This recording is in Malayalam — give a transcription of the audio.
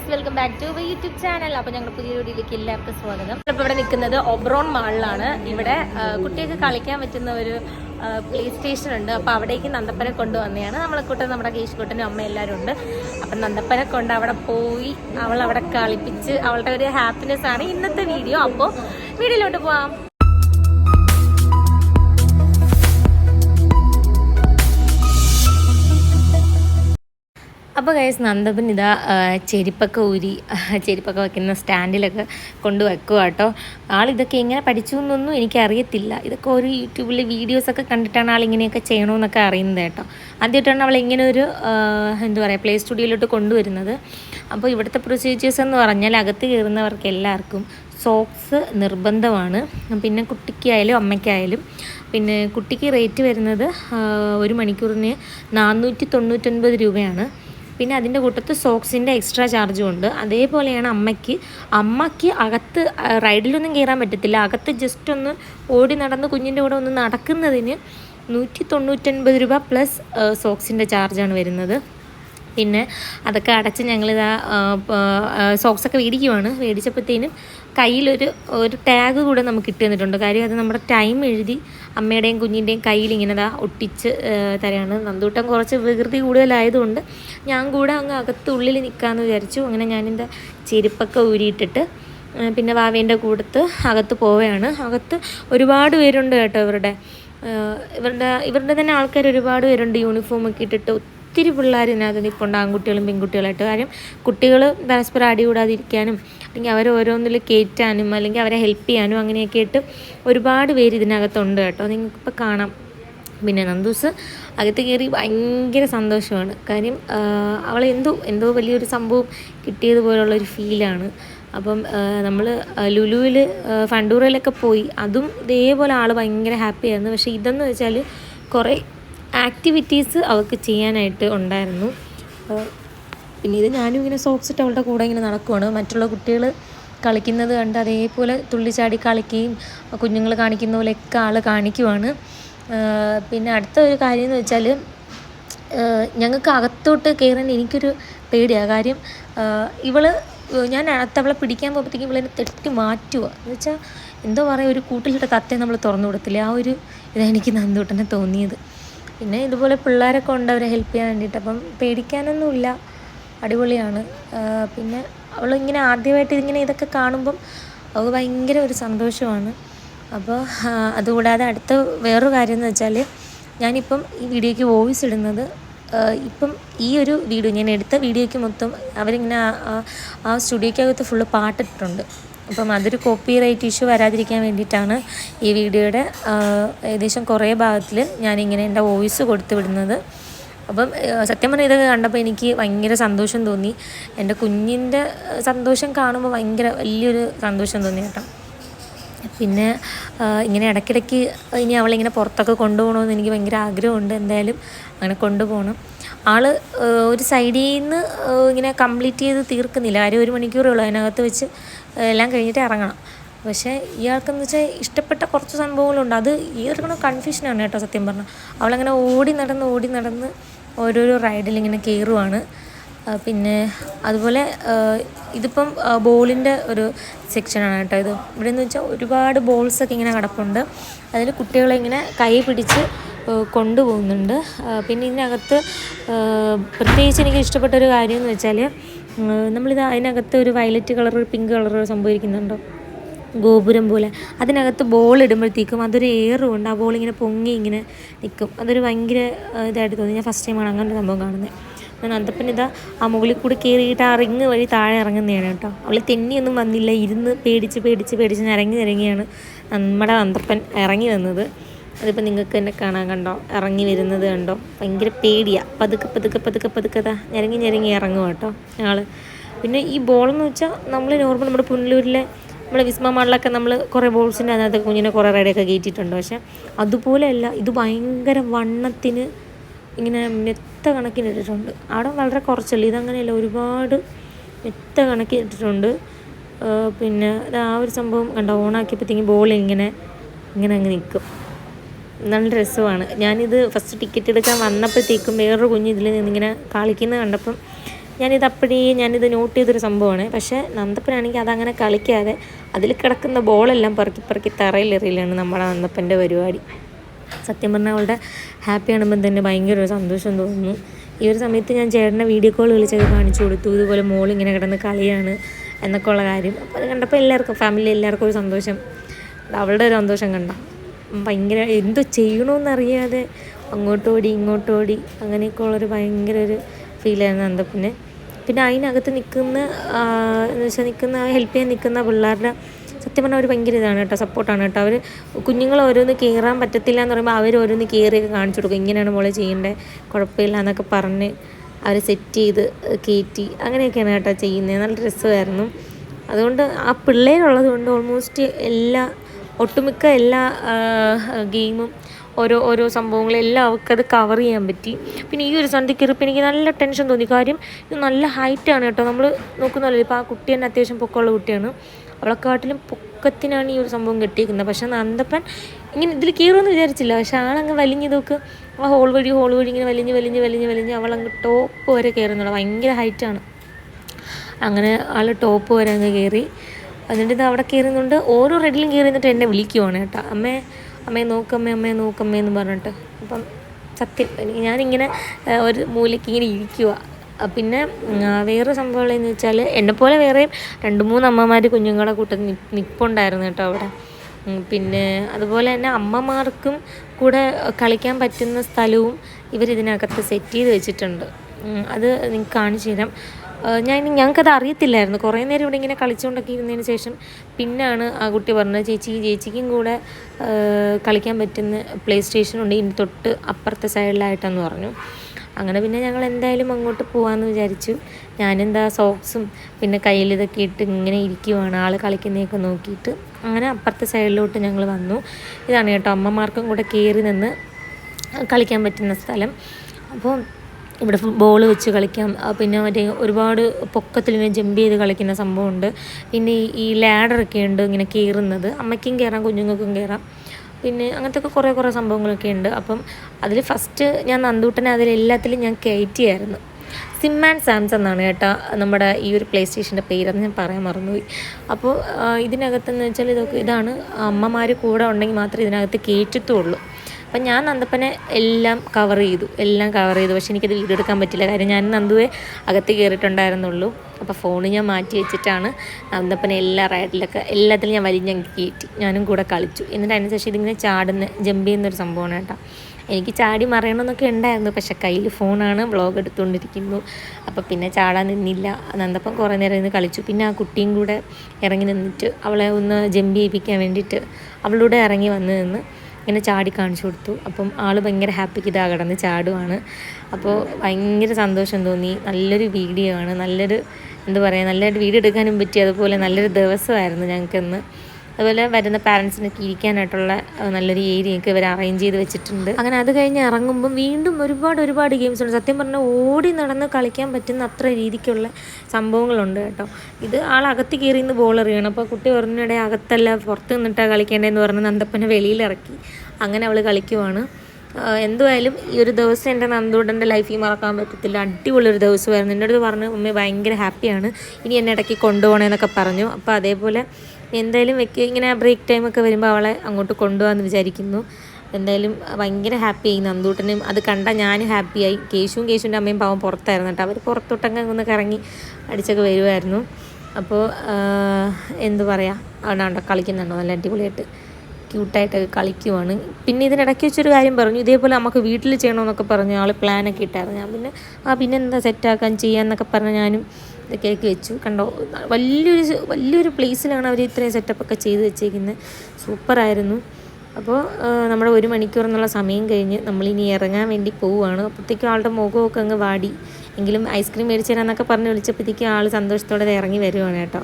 Guys welcome back to my YouTube channel. അപ്പോൾ ഞങ്ങൾ പുതിയ വീഡിയോയിലേക്ക് എല്ലാവർക്കും സ്വാഗതം. ഇപ്പോൾ ഇവിടെ നിൽക്കുന്നത് ഒബ്രോൺ മാളിലാണ്. ഇവിടെ കുട്ടികൾക്ക് കളിക്കാൻ പറ്റുന്ന ഒരു പ്ലേ സ്റ്റേഷൻ ഉണ്ട്. അപ്പോൾ അവിടേക്ക് നന്ദപ്പനെ കൊണ്ടുവന്നെയാണ് നമ്മളെ കൂട്ടം നമ്മുടെ കേശുകൂട്ടനും അമ്മ എല്ലാവരും ഉണ്ട്. അപ്പം നന്ദപ്പനെ കൊണ്ട് അവിടെ പോയി അവൾ അവിടെ കളിപ്പിച്ച് അവളുടെ ഒരു ഹാപ്പിനെസ് ആണ് ഇന്നത്തെ വീഡിയോ അപ്പോൾ വീഡിയോയിലോട്ട് പോവാം. അപ്പോൾ ഗൈസ് നന്ദപ്പൻ ഇതാ ചെരുപ്പൊക്കെ ഊരി ചെരുപ്പൊക്കെ വെക്കുന്ന സ്റ്റാൻഡിലൊക്കെ കൊണ്ട് വെക്കുക കേട്ടോ ആളിതൊക്കെ എങ്ങനെ പഠിച്ചു എന്നൊന്നും എനിക്കറിയത്തില്ല. ഇതൊക്കെ ഒരു യൂട്യൂബിൽ വീഡിയോസൊക്കെ കണ്ടിട്ടാണ് ആൾ ഇങ്ങനെയൊക്കെ ചെയ്യണമെന്നൊക്കെ അറിയുന്നത് കേട്ടോ. ആദ്യമായിട്ടാണ് അവൾ ഇങ്ങനെ ഒരു എന്താ പറയുക പ്ലേ സ്റ്റുഡിയോയിലോട്ട് കൊണ്ടുവരുന്നത്. അപ്പോൾ ഇവിടുത്തെ പ്രൊസീജിയേഴ്സ് എന്ന് പറഞ്ഞാൽ അകത്ത് കയറുന്നവർക്ക് എല്ലാവർക്കും സോക്സ് നിർബന്ധമാണ്. പിന്നെ കുട്ടിക്കായാലും അമ്മയ്ക്കായാലും. പിന്നെ കുട്ടിക്ക് റേറ്റ് വരുന്നത് ഒരു മണിക്കൂറിന് നാനൂറ്റി തൊണ്ണൂറ്റൊൻപത് രൂപയാണ്. പിന്നെ അതിന്റെ കൂട്ടത്ത് സോക്സിന്റെ എക്സ്ട്രാ ചാർജും ഉണ്ട്. അതേപോലെയാണ് അമ്മയ്ക്ക്. അമ്മയ്ക്ക് അകത്ത് റൈഡിലൊന്നും കയറാൻ പറ്റത്തില്ല. അകത്ത് ജസ്റ്റ് ഒന്ന് ഓടി നടന്ന് കുഞ്ഞിന്റെ കൂടെ ഒന്ന് നടക്കുന്നതിന് നൂറ്റി തൊണ്ണൂറ്റൊൻപത് രൂപ പ്ലസ് സോക്സിന്റെ ചാർജാണ് വരുന്നത്. പിന്നെ അതൊക്കെ അടച്ച് ഞങ്ങളിതാ സോക്സൊക്കെ മേടിക്കുവാണ്. മേടിച്ചപ്പോഴത്തേനും കയ്യിലൊരു ഒരു ടാഗ് കൂടെ നമുക്ക് കിട്ടുന്നിട്ടുണ്ട്. തന്നിട്ടുണ്ട് കാര്യം അത് നമ്മുടെ ടൈം എഴുതി അമ്മയുടെയും കുഞ്ഞിന്റെയും കയ്യിൽ ഇങ്ങനെ ദാ ഒട്ടിച്ച് തരാണ്. നന്ദൂട്ടം കുറച്ച് വികൃതി കൂടുതലായതുകൊണ്ട് ഞാൻ കൂടെ അങ്ങ് അകത്ത് ഉള്ളിൽ നിൽക്കാമെന്ന് വിചാരിച്ചു. അങ്ങനെ ഞാനെന്റെ ചെരുപ്പൊക്കെ ഊരിയിട്ടിട്ട് പിന്നെ വാവേന്റെ കൂടത്ത് അകത്ത് പോവുകയാണ്. അകത്ത് ഒരുപാട് പേരുണ്ട് കേട്ടോ ഇവരുടെ. ഇവരുടെ ഇവരുടെ തന്നെ ആൾക്കാർ ഒരുപാട് പേരുണ്ട്. യൂണിഫോമൊക്കെ ഇട്ടിട്ട് ഒത്തിരി പിള്ളേർ ഇതിനകത്ത് നിൽപ്പുണ്ട് ആൺകുട്ടികളും പെൺകുട്ടികളായിട്ട് കാര്യം കുട്ടികൾ പരസ്പരം അടി കൂടാതിരിക്കാനും അല്ലെങ്കിൽ അവരെ ഓരോന്നിൽ കയറ്റാനും അല്ലെങ്കിൽ അവരെ ഹെൽപ്പ് ചെയ്യാനും അങ്ങനെയൊക്കെ ആയിട്ട് ഒരുപാട് പേര് ഇതിനകത്തുണ്ട് കേട്ടോ. നിങ്ങൾക്കിപ്പോൾ കാണാം. പിന്നെ നന്ദൂസ് അകത്ത് കയറി ഭയങ്കര സന്തോഷമാണ്. കാര്യം അവൾ എന്തോ എന്തോ വലിയൊരു സംഭവം കിട്ടിയതുപോലുള്ളൊരു ഫീലാണ് അപ്പം നമ്മൾ ലുലുവിൽ ഫണ്ടൂറയിലൊക്കെ പോയി അതും ഇതേപോലെ ആൾ ഭയങ്കര ഹാപ്പിയായിരുന്നു പക്ഷേ ഇതെന്ന് വെച്ചാൽ കുറേ ആക്ടിവിറ്റീസ് അവൾക്ക് ചെയ്യാനായിട്ട് ഉണ്ടായിരുന്നു. പിന്നെ ഇത് ഞാനും ഇങ്ങനെ സോക്സ് ഇട്ട് അവളുടെ കൂടെ ഇങ്ങനെ നടക്കുവാണ്. മറ്റുള്ള കുട്ടികൾ കളിക്കുന്നത് കണ്ട് അതേപോലെ തുള്ളിച്ചാടി കളിക്കുകയും കുഞ്ഞുങ്ങൾ കാണിക്കുന്ന പോലെയൊക്കെ ആൾ കാണിക്കുവാണ്. പിന്നെ അടുത്ത ഒരു കാര്യം എന്ന് വെച്ചാൽ ഞങ്ങൾക്ക് അകത്തോട്ട് കയറാൻ എനിക്കൊരു പേടിയാണ് കാര്യം ഇവൾ ഇവൾ ഞാൻ അവളെ പിടിക്കാൻ പോകുമ്പോഴത്തേക്കും ഇവളെന്നെ തെറ്റി മാറ്റുക എന്ന് വെച്ചാൽ എന്തോ പറയുക ഒരു കൂട്ടിലിട്ട തത്തയെ നമ്മൾ തുറന്നു കൊടുത്തില്ലേ? ആ ഒരു ഇതാണ് എനിക്ക് നന്ദൂട്ടനെ തോന്നിയത്. പിന്നെ ഇതുപോലെ പിള്ളേരൊക്കെ ഉണ്ട് അവരെ ഹെൽപ്പ് ചെയ്യാൻ വേണ്ടിയിട്ട്. അപ്പം പേടിക്കാനൊന്നുമില്ല. അടിപൊളിയാണ്. പിന്നെ അവൾ അവളിങ്ങനെ ആദ്യമായിട്ട് ഇങ്ങനെ ഇതൊക്കെ കാണുമ്പം അവൾ ഭയങ്കര ഒരു സന്തോഷമാണ്. അപ്പോൾ അതുകൂടാതെ അടുത്ത വേറൊരു കാര്യം എന്ന് വെച്ചാൽ ഞാനിപ്പം ഈ വീഡിയോയ്ക്ക് വോയിസ് ഇടുന്നത് ഇപ്പം ഈ ഒരു വീഡിയോ ഞാൻ എടുത്ത വീഡിയോയ്ക്ക് മൊത്തം അവരിങ്ങനെ ആ സ്റ്റുഡിയോയ്ക്കകത്ത് ഫുള്ള് പാട്ടിട്ടുണ്ട് അപ്പം അതൊരു കോപ്പി റൈറ്റ് ഇഷ്യൂ വരാതിരിക്കാൻ വേണ്ടിയിട്ടാണ് ഈ വീഡിയോയുടെ ഏകദേശം കുറേ ഭാഗത്തിൽ ഞാനിങ്ങനെ എന്റെ വോയിസ് കൊടുത്തു വിടുന്നത്. അപ്പം സത്യം പറഞ്ഞാൽ ഇതൊക്കെ കണ്ടപ്പോൾ എനിക്ക് ഭയങ്കര സന്തോഷം തോന്നി. എന്റെ കുഞ്ഞിന്റെ സന്തോഷം കാണുമ്പോൾ ഭയങ്കര വലിയൊരു സന്തോഷം തോന്നി കേട്ടോ. പിന്നെ ഇങ്ങനെ ഇടയ്ക്കിടയ്ക്ക് ഇനി അവളിങ്ങനെ പുറത്തൊക്കെ കൊണ്ടുപോകണമെന്ന് എനിക്ക് ഭയങ്കര ആഗ്രഹമുണ്ട്. എന്തായാലും അങ്ങനെ കൊണ്ടുപോകണം. ആൾ ഒരു സൈഡിൽ നിന്ന് ഇങ്ങനെ കംപ്ലീറ്റ് ചെയ്ത് തീർക്കുന്നില്ല. കാര്യം ഒരു മണിക്കൂറേ ഉള്ളൂ അതിനകത്ത് വെച്ച് എല്ലാം കഴിഞ്ഞിട്ട് ഇറങ്ങണം. പക്ഷേ ഇയാൾക്കെന്ന് വെച്ചാൽ ഇഷ്ടപ്പെട്ട കുറച്ച് സംഭവങ്ങളുണ്ട്. അത് ഈ ഒരു കൺഫ്യൂഷനാണ് കേട്ടോ സത്യം പറഞ്ഞാൽ അവളങ്ങനെ ഓടി നടന്ന് ഓടി നടന്ന് ഓരോരോ റൈഡിൽ ഇങ്ങനെ കയറുവാണ് പിന്നെ അതുപോലെ ഇതിപ്പം ബോളിന്റെ ഒരു സെക്ഷനാണ് കേട്ടോ ഇത്. ഇവിടെ എന്ന് വെച്ചാൽ ഒരുപാട് ബോൾസൊക്കെ ഇങ്ങനെ കിടപ്പുണ്ട്. അതിൽ കുട്ടികളെ ഇങ്ങനെ കൈ പിടിച്ച് കൊണ്ടുപോകുന്നുണ്ട്. പിന്നെ ഇതിനകത്ത് പ്രത്യേകിച്ച് എനിക്ക് ഇഷ്ടപ്പെട്ട ഒരു കാര്യം എന്ന് വെച്ചാൽ നമ്മളിത് അതിനകത്ത് ഒരു വയലറ്റ് കളർ പിങ്ക് കളർ സംഭവിക്കുന്നുണ്ടോ? ഗോപുരം പോലെ. അതിനകത്ത് ബോൾ ഇടുമ്പോഴത്തേക്കും അതൊരു എയറും ഉണ്ട് ആ ബോൾ ഇങ്ങനെ പൊങ്ങി ഇങ്ങനെ നിൽക്കും അതൊരു ഭയങ്കര ഇതായിട്ട് തോന്നി. ഞാൻ ഫസ്റ്റ് ടൈമാണ് അങ്ങനെ സംഭവം കാണുന്നത് ഞാൻ അന്തപ്പൻ ഇതാ ആ മുകളിൽ കൂടി കയറിയിട്ട് ആ റിങ് വഴി താഴെ ഇറങ്ങുന്നതാണ് കേട്ടോ. അവൾ തെന്നിയൊന്നും വന്നില്ല. ഇരുന്ന് പേടിച്ച് പേടിച്ച് പേടിച്ച് ഇറങ്ങി ഇറങ്ങിയാണ് നമ്മുടെ അന്തപ്പൻ ഇറങ്ങി വന്നത്. അതിപ്പോൾ നിങ്ങൾക്ക് തന്നെ കാണാൻ കണ്ടോ? ഇറങ്ങി വരുന്നത് കണ്ടോ? ഭയങ്കര പേടിയാണ് പതുക്കെ പതുക്കെ പതുക്കെ പതുക്കെ താ ഞരങ്ങി ഞരങ്ങി ഇറങ്ങും കേട്ടോ ഞങ്ങൾ പിന്നെ ഈ ബോളെന്ന് വെച്ചാൽ നമ്മൾ നോർമൽ നമ്മുടെ പുനലൂരിലെ നമ്മുടെ വിസ്മ മാളിലൊക്കെ നമ്മൾ കുറേ ബോൾസിന്റെ അതിനകത്ത് കുഞ്ഞിനെ കുറേ റൈഡൊക്കെ കയറ്റിയിട്ടുണ്ട്. പക്ഷേ അതുപോലെയല്ല ഇത് ഭയങ്കര വണ്ണത്തിന് ഇങ്ങനെ മെത്ത കണക്കിന് ഇട്ടിട്ടുണ്ട്. അവിടെ വളരെ കുറച്ചല്ല? ഇതങ്ങനെയല്ല ഒരുപാട് മെത്ത കണക്കിന് ഇട്ടിട്ടുണ്ട്. പിന്നെ ആ ഒരു സംഭവം കണ്ടോ? ഓണാക്കിയപ്പോഴത്തേക്കും ബോൾ ഇങ്ങനെ ഇങ്ങനെ അങ്ങ് നിൽക്കും. നല്ല രസമാണ്. ഞാനിത് ഫസ്റ്റ് ടിക്കറ്റ് എടുക്കാൻ വന്നപ്പോഴത്തേക്കും വേറൊരു കുഞ്ഞ് ഇതിൽ നിന്നിങ്ങനെ കളിക്കുന്നത് കണ്ടപ്പം ഞാനിത് അപ്പോഴേ ഞാനിത് നോട്ട് ചെയ്തൊരു സംഭവമാണ്. പക്ഷേ നന്ദപ്പനാണെങ്കിൽ അതങ്ങനെ കളിക്കാതെ അതിൽ കിടക്കുന്ന ബോളെല്ലാം പെറുക്കി പെറുക്കി തറയിലെറിയലാണ് നമ്മുടെ നന്ദപ്പന്റെ പരിപാടി. സത്യം പറഞ്ഞാൽ അവളുടെ ഹാപ്പി ആണുമ്പം തന്നെ ഭയങ്കര ഒരു സന്തോഷം തോന്നുന്നു. ഈ ഒരു സമയത്ത് ഞാൻ ചേട്ടനെ വീഡിയോ കോൾ വിളിച്ചൊക്കെ കാണിച്ചു കൊടുത്തു. ഇതുപോലെ മോൾ ഇങ്ങനെ കിടന്ന് കളിയാണ് എന്നൊക്കെ ഉള്ള കാര്യം. അപ്പോൾ അത് കണ്ടപ്പോൾ എല്ലാവർക്കും ഫാമിലി എല്ലാവർക്കും ഒരു സന്തോഷം. അവളുടെ ഒരു സന്തോഷം കണ്ട. ഭയങ്കര എന്തോ ചെയ്യണമെന്നറിയാതെ അങ്ങോട്ടോടി ഇങ്ങോട്ടോടി. അങ്ങനെയൊക്കെ ഉള്ളൊരു ഭയങ്കര ഒരു ഫീലായിരുന്നു നന്ദപ്പന് പിന്നെ അതിനകത്ത് നിൽക്കുന്ന എന്ന് വെച്ചാൽ നിൽക്കുന്ന ഹെൽപ്പ് ചെയ്യാൻ നിൽക്കുന്ന പിള്ളേരുടെ സത്യം പറഞ്ഞാൽ അവർ ഭയങ്കര ഇതാണ് കേട്ടോ സപ്പോർട്ടാണ് കേട്ടോ. അവർ കുഞ്ഞുങ്ങൾ ഓരോന്ന് കയറാൻ പറ്റത്തില്ല എന്ന് പറയുമ്പോൾ അവർ ഓരോന്ന് കയറിയൊക്കെ കാണിച്ചു കൊടുക്കും. ഇങ്ങനെയാണ് മോളെ ചെയ്യേണ്ടത് കുഴപ്പമില്ല എന്നൊക്കെ പറഞ്ഞ് അവർ സെറ്റ് ചെയ്ത് കയറ്റി അങ്ങനെയൊക്കെയാണ് കേട്ടോ ചെയ്യുന്നത്. നല്ല രസമായിരുന്നു. അതുകൊണ്ട് ആ പിള്ളേരുള്ളത് കൊണ്ട് ഓൾമോസ്റ്റ് എല്ലാ ഒട്ടുമിക്ക എല്ലാ ഗെയിമും ഓരോ ഓരോ സംഭവങ്ങളെല്ലാം അവർക്കത് കവർ ചെയ്യാൻ പറ്റി. പിന്നെ ഈ ഒരു സന്ധി എനിക്ക് നല്ല ടെൻഷൻ തോന്നി. കാര്യം ഇത് നല്ല ഹൈറ്റാണ് കേട്ടോ. നമ്മൾ നോക്കുന്നല്ലോ ഇപ്പോൾ ആ കുട്ടി തന്നെ അത്യാവശ്യം പൊക്കമുള്ള കുട്ടിയാണ്. അവളെക്കാട്ടിലും പൊക്കത്തിനാണ് ഈ ഒരു സംഭവം കെട്ടിയിരിക്കുന്നത് പക്ഷെ നന്ദപ്പൻ ഇങ്ങനെ ഇതിൽ കീറുമെന്ന് വിചാരിച്ചില്ല. പക്ഷെ ആളങ്ങ് വലിഞ്ഞ് നോക്ക്. ആ ഹോൾ വഴി ഹോൾ വഴി ഇങ്ങനെ വലിഞ്ഞ് വലിഞ്ഞ് വലിഞ്ഞ് വലിഞ്ഞ് അവളങ്ങ് ടോപ്പ് വരെ കയറുന്നുള്ളൂ ഭയങ്കര ഹൈറ്റാണ് അങ്ങനെ ആൾ ടോപ്പ് വരെ അങ്ങ് കയറി എന്നിട്ട് ഇത് അവിടെ കയറുന്നുണ്ട്. ഓരോ റെഡിലും കയറി നിന്നിട്ട് എന്നെ വിളിക്കുവാണ് കേട്ടോ. അമ്മേ അമ്മയെ നോക്കമ്മേ അമ്മയെ നോക്കമ്മേ എന്ന് പറഞ്ഞിട്ട്. അപ്പം സത്യം ഞാനിങ്ങനെ ഒരു മൂലയ്ക്ക് ഇങ്ങനെ ഇരിക്കുക പിന്നെ വേറെ സംഭവങ്ങളെന്ന് വെച്ചാൽ എന്നെ പോലെ വേറെയും രണ്ട് മൂന്ന് അമ്മമാർ കുഞ്ഞുങ്ങളുടെ കൂട്ടത്തിൽ നിൽപ്പുണ്ടായിരുന്നു കേട്ടോ അവിടെ. പിന്നെ അതുപോലെ തന്നെ അമ്മമാർക്കും കൂടെ കളിക്കാൻ പറ്റുന്ന സ്ഥലവും ഇവരിതിനകത്ത് സെറ്റ് ചെയ്ത് വെച്ചിട്ടുണ്ട്. അത് നിങ്ങൾക്ക് കാണിച്ചു തരാം. ഞാൻ ഞങ്ങൾക്കത് അറിയത്തില്ലായിരുന്നു. കുറേ നേരം ഇവിടെ ഇങ്ങനെ കളിച്ചുകൊണ്ടൊക്കെ ഇരുന്നതിന് ശേഷം പിന്നാണ് ആ കുട്ടി പറഞ്ഞത് ചേച്ചി ചേച്ചിക്കും കൂടെ കളിക്കാൻ പറ്റുന്ന പ്ലേ സ്റ്റേഷൻ ഉണ്ട്. ഇനി തൊട്ട് അപ്പുറത്തെ സൈഡിലായിട്ടെന്ന് പറഞ്ഞു. അങ്ങനെ പിന്നെ ഞങ്ങൾ എന്തായാലും അങ്ങോട്ട് പോകാമെന്ന് വിചാരിച്ചു. ഞാനെന്താ സോക്സും പിന്നെ കയ്യിൽ ഇതൊക്കെ ഇട്ട് ഇങ്ങനെ ഇരിക്കുവാണ് ആൾ കളിക്കുന്നതൊക്കെ നോക്കിയിട്ട് അങ്ങനെ അപ്പുറത്തെ സൈഡിലോട്ട് ഞങ്ങൾ വന്നു. ഇതാണ് കേട്ടോ അമ്മമാർക്കും കൂടെ കയറി നിന്ന് കളിക്കാൻ പറ്റുന്ന സ്ഥലം. അപ്പോൾ ഇവിടെ ബോൾ വെച്ച് കളിക്കാം. പിന്നെ മറ്റേ ഒരുപാട് പൊക്കത്തിൽ ഇങ്ങനെ ജമ്പ് ചെയ്ത് കളിക്കുന്ന സംഭവമുണ്ട്. പിന്നെ ഈ ലാഡറൊക്കെ ഉണ്ട് ഇങ്ങനെ കയറുന്നത് അമ്മയ്ക്കും കയറാം കുഞ്ഞുങ്ങൾക്കും കയറാം പിന്നെ അങ്ങനത്തെ ഒക്കെ കുറേ കുറേ സംഭവങ്ങളൊക്കെ ഉണ്ട്. അപ്പം അതിൽ ഫസ്റ്റ് ഞാൻ നന്ദൂട്ടനെ അതിലെല്ലാത്തിലും ഞാൻ കയറ്റിയായിരുന്നു. സിം ആൻഡ് സാംസ് എന്നാണ് കേട്ടോ നമ്മുടെ ഈ ഒരു പ്ലേ സ്റ്റേഷന്റെ പേരെന്ന് ഞാൻ പറയാൻ മറന്നുപോയി. അപ്പോൾ ഇതിനകത്തെന്ന് വെച്ചാൽ ഇതൊക്കെ ഇതാണ് അമ്മമാർ കൂടെ ഉണ്ടെങ്കിൽ മാത്രമേ ഇതിനകത്ത് കയറ്റത്തുള്ളൂ അപ്പം ഞാൻ നന്ദപ്പനെ എല്ലാം കവർ ചെയ്തു എല്ലാം കവർ ചെയ്തു. പക്ഷെ എനിക്കത് വീഡിയോ എടുക്കാൻ പറ്റില്ല. കാര്യം ഞാൻ നന്ദുവെ അകത്ത് കയറിയിട്ടുണ്ടായിരുന്നുള്ളൂ അപ്പോൾ ഫോൺ ഞാൻ മാറ്റി വെച്ചിട്ടാണ് നന്ദപ്പനെ എല്ലാ റൈഡിലൊക്കെ എല്ലാത്തിലും ഞാൻ വലിഞ്ഞങ്ങ് കയറ്റി. ഞാനും കൂടെ കളിച്ചു. എന്നിട്ട് അതിനുശേഷം ഇതിങ്ങനെ ചാടുന്ന ജമ്പ് ചെയ്യുന്നൊരു സംഭവമാണ് കേട്ടോ. എനിക്ക് ചാടി മറയണമെന്നൊക്കെ ഉണ്ടായിരുന്നു. പക്ഷെ കയ്യിൽ ഫോണാണ് വ്ളോഗ് എടുത്തുകൊണ്ടിരിക്കുന്നു. അപ്പോൾ പിന്നെ ചാടാൻ നിന്നില്ല. നന്ദപ്പം കുറേ നേരം ഇന്ന് കളിച്ചു. പിന്നെ ആ കുട്ടിയും കൂടെ ഇറങ്ങി നിന്നിട്ട് അവളെ ഒന്ന് ജമ്പ് ചെയ്യിപ്പിക്കാൻ വേണ്ടിയിട്ട് അവളൂടെ ഇറങ്ങി വന്ന് നിന്ന് ഇങ്ങനെ ചാടി കാണിച്ചു കൊടുത്തു. അപ്പം ആൾ ഭയങ്കര ഹാപ്പിക്ക് ഇതാ കിടന്ന് ചാടുവാണ്. അപ്പോൾ ഭയങ്കര സന്തോഷം തോന്നി. നല്ലൊരു വീഡിയോ ആണ്. നല്ലൊരു എന്താ പറയുക നല്ലൊരു വീഡിയോ എടുക്കാനും പറ്റി. അതുപോലെ നല്ലൊരു ദിവസമായിരുന്നു ഞങ്ങൾക്കിന്ന്. അതുപോലെ വരുന്ന പാരൻസിനൊക്കെ ഇരിക്കാനായിട്ടുള്ള നല്ലൊരു ഏരിയയൊക്കെ ഇവർ അറേഞ്ച് ചെയ്ത് വെച്ചിട്ടുണ്ട്. അങ്ങനെ അത് കഴിഞ്ഞ് ഇറങ്ങുമ്പം വീണ്ടും ഒരുപാട് ഒരുപാട് ഗെയിംസ് ഉണ്ട്. സത്യം പറഞ്ഞാൽ ഓടി നടന്ന് കളിക്കാൻ പറ്റുന്ന അത്ര രീതിക്കുള്ള സംഭവങ്ങളുണ്ട് കേട്ടോ. ഇത് ആൾ അകത്ത് കയറി നിന്ന് ബോൾ എറിയണം അപ്പോൾ കുട്ടി പറഞ്ഞിടെ അകത്തല്ല പുറത്ത് നിന്നിട്ടാണ് കളിക്കേണ്ടതെന്ന് പറഞ്ഞ് നന്ദപ്പനെ വെളിയിലിറക്കി അങ്ങനെ അവൾ കളിക്കുവാണ്. എന്തുമായാലും ഈ ഒരു ദിവസം എന്റെ നന്ദൂടന്റെ ലൈഫിൽ മറക്കാൻ പറ്റത്തില്ല. അടിപൊളി ഒരു ദിവസമായിരുന്നു. എന്റെ അടുത്ത് പറഞ്ഞു ഉമ്മ ഭയങ്കര ഹാപ്പിയാണ് ഇനി എന്നെ ഇടയ്ക്ക് കൊണ്ടുപോകണമെന്നൊക്കെ പറഞ്ഞു. അപ്പോൾ അതേപോലെ എന്തായാലും വെക്ക് ഇങ്ങനെ ബ്രേക്ക് ടൈമൊക്കെ വരുമ്പോൾ അവളെ അങ്ങോട്ട് കൊണ്ടുപോകാമെന്ന് വിചാരിക്കുന്നു. എന്തായാലും ഭയങ്കര ഹാപ്പിയായി നന്ദൂട്ടനും. അത് കണ്ട ഞാനും ഹാപ്പിയായി കേശുവും കേശുവിന്റെ അമ്മയും പാവം പുറത്തായിരുന്നു കേട്ടോ. അവർ പുറത്തോട്ടങ്ങ് ഒന്ന് കറങ്ങി അടിച്ചൊക്കെ വരുമായിരുന്നു അപ്പോൾ എന്തു പറയുക അവിടെ കളിക്കുന്നുണ്ടോ? നല്ല അടിപൊളിയായിട്ട് ക്യൂട്ടായിട്ടൊക്കെ കളിക്കുവാണ്. പിന്നെ ഇതിനിടയ്ക്ക് വെച്ചൊരു കാര്യം പറഞ്ഞു. ഇതേപോലെ നമുക്ക് വീട്ടിൽ ചെയ്യണമെന്നൊക്കെ പറഞ്ഞു ആൾ പ്ലാനൊക്കെ ഇട്ടായിരുന്നു. ഞാൻ പിന്നെ ആ പിന്നെ എന്താ സെറ്റാക്കാൻ ചെയ്യാമെന്നൊക്കെ പറഞ്ഞ് ഞാനും കേക്ക് വെച്ചു. കണ്ടോ വലിയൊരു വലിയൊരു പ്ലേസിലാണ് അവർ ഇത്രയും സെറ്റപ്പൊക്കെ ചെയ്ത് വെച്ചേക്കുന്നത് സൂപ്പറായിരുന്നു. അപ്പോൾ നമ്മുടെ ഒരു മണിക്കൂർ എന്നുള്ള സമയം കഴിഞ്ഞ് നമ്മളിനി ഇറങ്ങാൻ വേണ്ടി പോവുകയാണ് അപ്പോഴത്തേക്കും ആളുടെ മുഖമൊക്കെ അങ്ങ് വാടി. എങ്കിലും ഐസ്ക്രീം മേടിച്ചു തരാമെന്നൊക്കെ പറഞ്ഞ് വിളിച്ചപ്പോഴത്തേക്കും ആൾ സന്തോഷത്തോടെ ഇറങ്ങി വരുവാണ് കേട്ടോ.